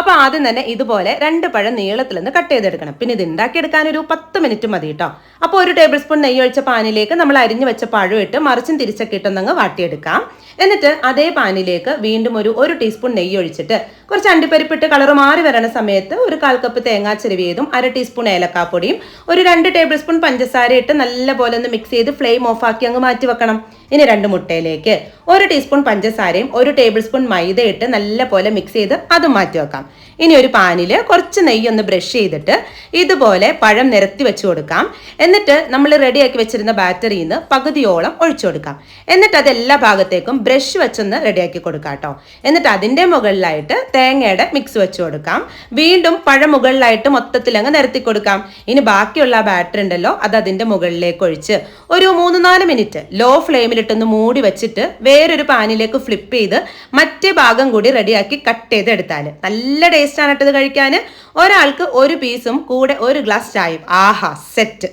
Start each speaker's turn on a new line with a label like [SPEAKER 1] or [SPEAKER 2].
[SPEAKER 1] അപ്പൊ ആദ്യം തന്നെ ഇതുപോലെ രണ്ട് പഴം നീളത്തിൽ നിന്ന് കട്ട് ചെയ്തെടുക്കണം. പിന്നെ ഇത് ഉണ്ടാക്കിയെടുക്കാൻ ഒരു പത്ത് മിനിറ്റ് മതി കേട്ടോ അപ്പോൾ ഒരു ടേബിൾ സ്പൂൺ നെയ്യ് ഒഴിച്ച പാനിലേക്ക് നമ്മൾ അരിഞ്ഞു വെച്ച പഴം ഇട്ട് മറിച്ചും തിരിച്ചൊക്കെ ഇട്ടൊന്നങ്ങ് വാട്ടിയെടുക്കാം. എന്നിട്ട് അതേ പാനിലേക്ക് വീണ്ടും ഒരു ഒരു ടീസ്പൂൺ നെയ്യ് ഒഴിച്ചിട്ട് കുറച്ച് അണ്ടിപ്പരിപ്പിട്ട് കളർ മാറി വരണ സമയത്ത് ഒരു കാൽ കപ്പ് തേങ്ങാ ചെരുവിയതും അര ടീസ്പൂൺ ഏലക്കാപ്പൊടിയും ഒരു രണ്ട് ടേബിൾ സ്പൂൺ പഞ്ചസാര ഇട്ട് നല്ലപോലെ ഒന്ന് മിക്സ് ചെയ്ത് ഫ്ലെയിം ഓഫ് ആക്കി അങ്ങ് മാറ്റി വെക്കണം. ഇനി രണ്ട് മുട്ടയിലേക്ക് ഒരു ടീസ്പൂൺ പഞ്ചസാരയും ഒരു ടേബിൾ സ്പൂൺ മൈദ ഇട്ട് നല്ലപോലെ മിക്സ് ചെയ്ത് അത് മാറ്റി വെക്കാം. ഇനി ഒരു പാനിൽ കുറച്ച് നെയ്യ് ഒന്ന് ബ്രഷ് ചെയ്തിട്ട് ഇതുപോലെ പഴം നിരത്തി വെച്ച് കൊടുക്കാം. എന്നിട്ട് നമ്മൾ റെഡിയാക്കി വെച്ചിരുന്ന ബാറ്ററിയിൽ നിന്ന് പകുതിയോളം ഒഴിച്ചു കൊടുക്കാം. എന്നിട്ട് അത് എല്ലാ ഭാഗത്തേക്കും ബ്രഷ് വെച്ചൊന്ന് റെഡിയാക്കി കൊടുക്കാം കേട്ടോ. എന്നിട്ട് അതിന്റെ മുകളിലായിട്ട് തേങ്ങയുടെ മിക്സ് വെച്ച് കൊടുക്കാം. വീണ്ടും പഴം മുകളിലായിട്ട് മൊത്തത്തിൽ അങ്ങ് നിരത്തി കൊടുക്കാം. ഇനി ബാക്കിയുള്ള ബാറ്ററി ഉണ്ടല്ലോ അത് അതിന്റെ മുകളിലേക്ക് ഒഴിച്ച് ഒരു മൂന്ന് നാല് മിനിറ്റ് ലോ ഫ്ലെയിമിലിട്ടൊന്ന് മൂടി വെച്ചിട്ട് വേറൊരു പാനിലേക്ക് ഫ്ലിപ്പ് ചെയ്ത് മറ്റേ ഭാഗം കൂടി റെഡിയാക്കി കട്ട് ചെയ്ത് എടുത്താൽ നല്ല ടേസ്റ്റാണ് കേട്ടത് കഴിക്കാൻ. ഒരാൾക്ക് ഒരു പീസും കൂടെ ഒരു ഗ്ലാസ് ചായയും. ആഹാ സെറ്റ്